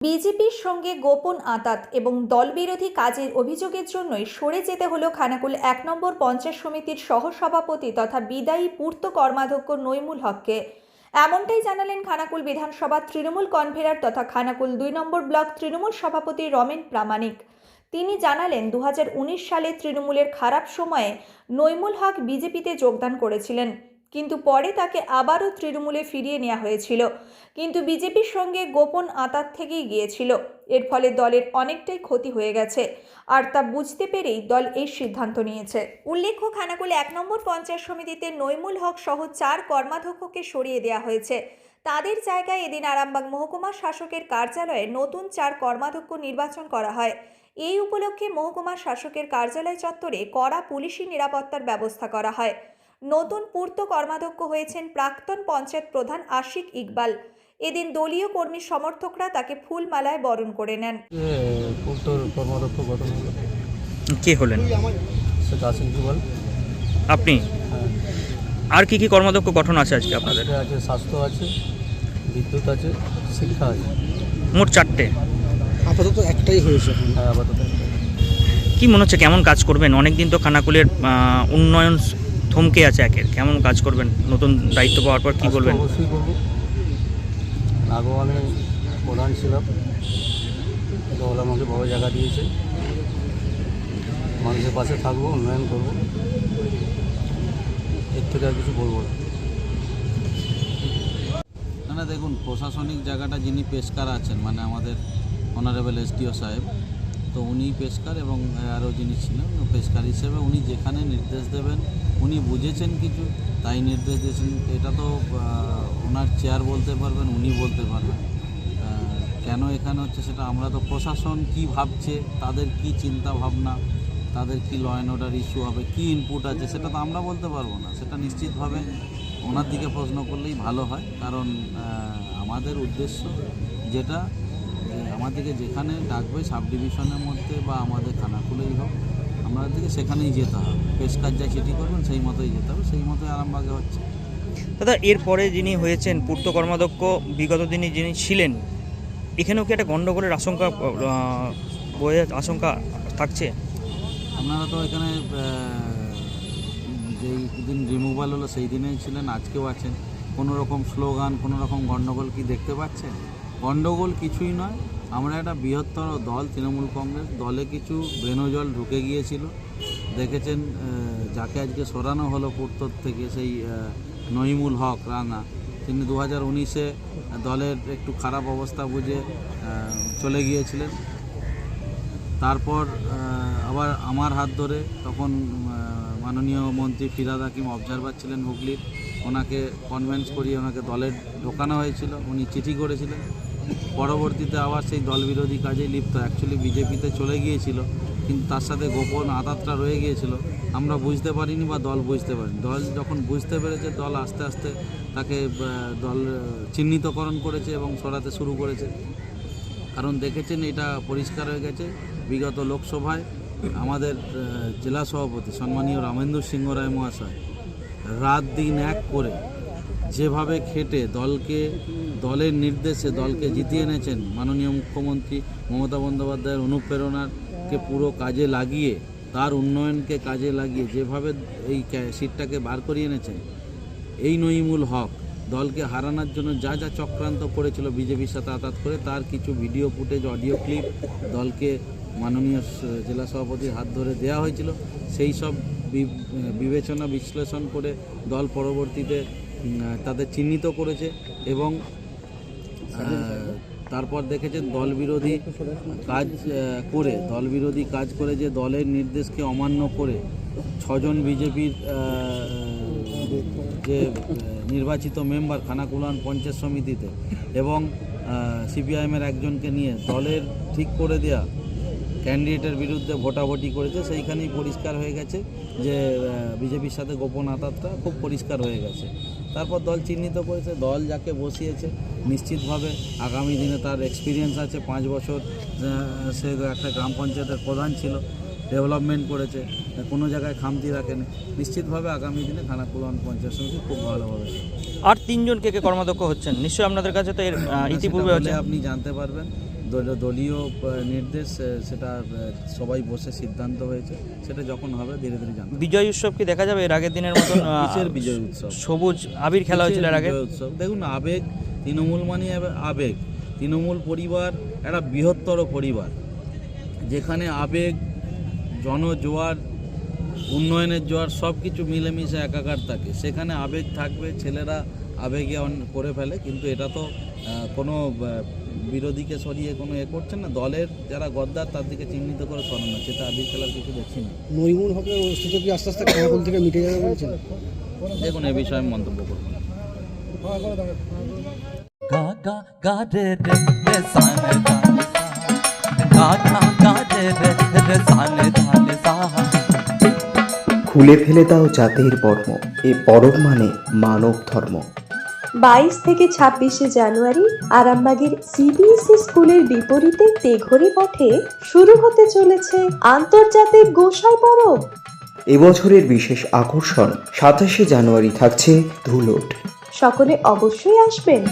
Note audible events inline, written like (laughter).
বিজেপির সঙ্গে গোপন আতাত এবং দলবিরোধী কাজের অভিযোগের জন্যই সরে যেতে হলো খানাকুল এক নম্বর পঞ্চায়েত সমিতির সহসভাপতি তথা বিদায়ী পূর্ত কর্মাধ্যক্ষ নইমুল হককে। এমনটাই জানালেন খানাকুল বিধানসভা তৃণমূল কনভেনার তথা খানাকুল দুই নম্বর ব্লক তৃণমূল সভাপতি রমেন প্রামাণিক। তিনি জানালেন দু হাজার উনিশ সালে তৃণমূলের খারাপ সময়ে নৈমুল হক বিজেপিতে যোগদান করেছিলেন। কিন্তু পরে তাকে আবারও তৃণমূলে ফিরিয়ে নেওয়া হয়েছিল। কিন্তু বিজেপির সঙ্গে গোপন আঁতাত থেকেই গিয়েছিল। এর ফলে দলের অনেকটাই ক্ষতি হয়ে গেছে। আর তা বুঝতে পেরেই দল এই সিদ্ধান্ত নিয়েছে। উল্লেখ্য, খানাকুল এক নম্বর পঞ্চায়েত সমিতিতে নৈমুল হক সহ চার কর্মাধ্যক্ষকে সরিয়ে দেওয়া হয়েছে। তাদের জায়গায় এদিন আরামবাগ মহকুমা শাসকের কার্যালয়ে নতুন চার কর্মাধ্যক্ষ নির্বাচন করা হয়। এই উপলক্ষে মহকুমা শাসকের কার্যালয় চত্বরে কড়া পুলিশি নিরাপত্তার ব্যবস্থা করা হয়। নতুন পূর্ত কর্মাধ্যক্ষ হয়েছেন প্রাক্তন পঞ্চায়েত প্রধান আশিক ইকবাল। এদিন দলীয় কর্মী সমর্থকরা তাকে ফুলমালায় বরণ করে নেন। কে? হলেন? আপনি? হ্যাঁ। আর কি কি কর্মাধ্যক্ষ গঠন আছে আজকে আপনাদের? আছে স্বাস্থ্য আছে বিদ্যুৎ আছে শিক্ষা আছে। মোট চারটে। আপাতত একটাই হয়েছে হ্যাঁ আপাতত কি মনে হচ্ছে কেমন কাজ করবেন? অনেক দিন তো খানাকুলের উন্নয়ন থমকে আছে একের। কেমন কাজ করবেন? নতুন দায়িত্ব পাওয়ার পর কি বলবেন? অবশ্যই করব। আমি প্রধান ছিলাম। দল আমাকে বড় জায়গা দিয়েছে। মানুষের পাশে থাকব উন্নয়ন করব। এর থেকে আর কিছু বলব না। না না দেখুন প্রশাসনিক জায়গাটা যিনি পেশকার আছেন মানে আমাদের অনারেবল এসডিও সাহেব তো উনি পেশকার এবং আরও যিনি ছিলেন পেশকার হিসেবে উনি যেখানে নির্দেশ দেবেন উনি বুঝেছেন কিছু, তাই নির্দেশ দিয়েছেন। এটা তো ওনার চেয়ার বলতে পারবেন, উনি বলতে পারবেন। কেন এখানে হচ্ছে সেটা আমরা তো প্রশাসন কি ভাবছে, তাদের কি চিন্তা ভাবনা, তাদের কি ল অ্যান্ড অর্ডার ইস্যু হবে, কি ইনপুট আছে, সেটা তো আমরা বলতে পারব না। সেটা নিশ্চিতভাবে ওনার দিকে প্রশ্ন করলেই ভালো হয়। কারণ আমাদের উদ্দেশ্য যেটা আমাদেরকে যেখানে ডাকবে সাব ডিভিশনের মধ্যে বা আমাদের খানাকুলেই হোক আমাদেরকে সেখানেই যেতে হবে। পেশকার যা চিঠি করবেন সেই মতোই যেতে হবে সেই মতোই আরামবাগে হচ্ছে। দাদা এরপরে যিনি হয়েছেন পূর্ত কর্মাধ্যক্ষ বিগত দিনে যিনি ছিলেন এখানেও কি একটা গণ্ডগোলের আশঙ্কা বয়ে আশঙ্কা থাকছে? আপনারা তো এখানে যেই দিন রিমুভাল হলো সেই দিনেই ছিলেন আজকেও আছেন। কোনো রকম স্লোগান কোনো রকম গণ্ডগোল কি দেখতে পাচ্ছেন? গণ্ডগোল কিছুই নয় আমরা একটা বৃহত্তর দল তৃণমূল কংগ্রেস দলে কিছু বেনজল ঢুকে গিয়েছিল। দেখেছেন যাকে আজকে সরানো হলো পূর্তর থেকে সেই আহ, নইমুল হক রাঙা তিনি দু হাজার উনিশে দলের একটু খারাপ অবস্থা বুঝে চলে গিয়েছিলেন। তারপর আবার আমার হাত ধরে তখন মাননীয় মন্ত্রী ফিরাদ হাকিম অবজারভার ছিলেন হুগলির। ওনাকে কনভেন্স করিয়ে ওনাকে দলে ঢোকানো হয়েছিল। উনি চিঠি করেছিলেন। পরবর্তীতে আবার সেই দল বিরোধী কাজে লিপ্ত। অ্যাকচুয়ালি বিজেপিতে চলে গিয়েছিল, কিন্তু তার সাথে গোপন আঘাতটা রয়ে গিয়েছিল। আমরা বুঝতে পারিনি বা দল বুঝতে পারিনি। দল যখন বুঝতে পেরেছে, দল আস্তে আস্তে তাকে দল চিহ্নিতকরণ করেছে এবং সরাতে শুরু করেছে। কারণ দেখেছেন এটা পরিষ্কার হয়ে গেছে। বিগত লোকসভায় আমাদের জেলা সভাপতি সম্মানীয় রামেন্দ্র সিংহ রায় মহাশয় রাত দিন এক করে যেভাবে খেটে দলকে, দলের নির্দেশে দলকে জিতিয়ে এনেছেন মাননীয় মুখ্যমন্ত্রী মমতা বন্দ্যোপাধ্যায়ের অনুপ্রেরণাকে পুরো কাজে লাগিয়ে, তার উন্নয়নকে কাজে লাগিয়ে যেভাবে এই সিটটাকে বার করিয়ে এনেছেন, এই নইমুল হক, দলকে হারানোর জন্য যা যা চক্রান্ত করেছিল বিজেপির সাথে আঘাত করে, তার কিছু ভিডিও ফুটেজ, অডিও ক্লিপ দলকে মাননীয় জেলা সভাপতির হাত ধরে দেওয়া হয়েছিল। সেই সব বিবেচনা, বিশ্লেষণ করে দল পরবর্তীতে তাদের চিহ্নিত করেছে এবং তারপর দেখেছেন দল বিরোধী কাজ করে দল বিরোধী কাজ করে যে দলের নির্দেশকে অমান্য করে ছজন বিজেপির যে নির্বাচিত মেম্বার খানাকুলান পঞ্চায়েত সমিতিতে এবং সিপিআইএমের একজনকে নিয়ে দলের ঠিক করে দেয়া ক্যান্ডিডেটের বিরুদ্ধে ভোটাভুটি করেছে সেইখানেই পরিষ্কার হয়ে গেছে যে বিজেপির সাথে গোপন আতাতটা খুব পরিষ্কার হয়ে গেছে। তারপর দল চিহ্নিত করেছে দল যাকে বসিয়েছে নিশ্চিতভাবে আগামী দিনে তার এক্সপিরিয়েন্স আছে। পাঁচ বছর সে একটা গ্রাম পঞ্চায়েতের প্রধান ছিল ডেভেলপমেন্ট করেছে কোনো জায়গায় খামতি রাখেনি। নিশ্চিতভাবে আগামী দিনে খানাকুলান পঞ্চায়েত সমিতি খুব ভালোভাবে। আর তিনজন কে কে কর্মাধ্যক্ষ হচ্ছেন? নিশ্চয়ই আপনাদের কাছে তো এর ইতিপূর্বে আপনি জানতে পারবেন। দলীয় নির্দেশ সেটা সবাই বসে সিদ্ধান্ত হয়েছে। সেটা যখন হবে ধীরে ধীরে জানতে বিজয় উৎসব কি দেখা যাবে? এর আগের দিনের মতন (coughs) বিজয় উৎসব? সবুজ আবির খেলা হয়েছিল এর আগে? উৎসব? দেখুন আবেগ তৃণমূল মানে আবেগ। তৃণমূল পরিবার একটা বৃহত্তর পরিবার। যেখানে আবেগ জনজোয়ার উন্নয়নের জোয়ার সব কিছু মিলেমিশে একাকার থাকে। সেখানে আবেগ থাকবে ছেলেরা আবেগে অন- করে ফেলে কিন্তু এটা তো কোনো বিরোধীকে সরিয়ে কোনো এ করছেন না? দলের যারা গদ্দার তার দিকে চিহ্নিত করে সরানো। সেটা আবির খেলার কিছু দেখছি না নইমুল হকের অস্তিত্ব কি আস্তে আস্তে খানাকুল থেকে মিটে যাবে বলছেন? দেখুন এ বিষয়ে মন্তব্য করব না খুলে ফেলে দাও জাতির বর্ম এ পরব মানে মানব ধর্ম। বাইশ থেকে ছাব্বিশে জানুয়ারি আরামবাগের সিবিএসই স্কুলের বিপরীতে তেঘরি মাঠে শুরু হতে চলেছে আন্তর্জাতিক গোসাই পরব। এবছরের বিশেষ আকর্ষণ সাতাশে জানুয়ারি থাকছে ধুলোট। সকলে অবশ্যই আসবেন।